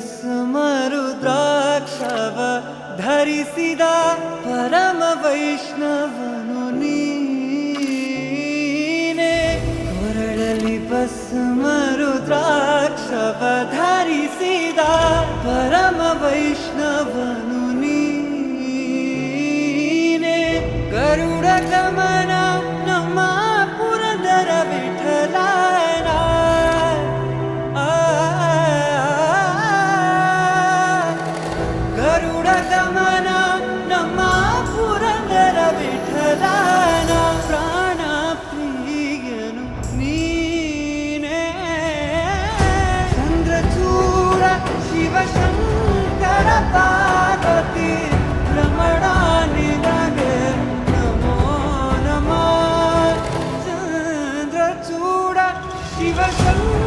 भस्मरुद्राक्षव धरिसिदा परमवैष्णवनुनीने परम वैष्णवनुनिे मरळलि पशु मरुद्राक्ष ರಮಣ ನಮ್ಮ ಪುರಂದರ ವಿಠಲನ ಪ್ರಾಣ ಪ್ರಿಯನು ನೀನೇ ಚಂದ್ರಚೂಡ ಶಿವಶಂಕರ ಪಾರ್ವತಿ ರಮಣ ನಿನಗೆ ನಮೋ ನಮ ಚಂದ್ರಚೂಡ ಶಿವಶಂಕರ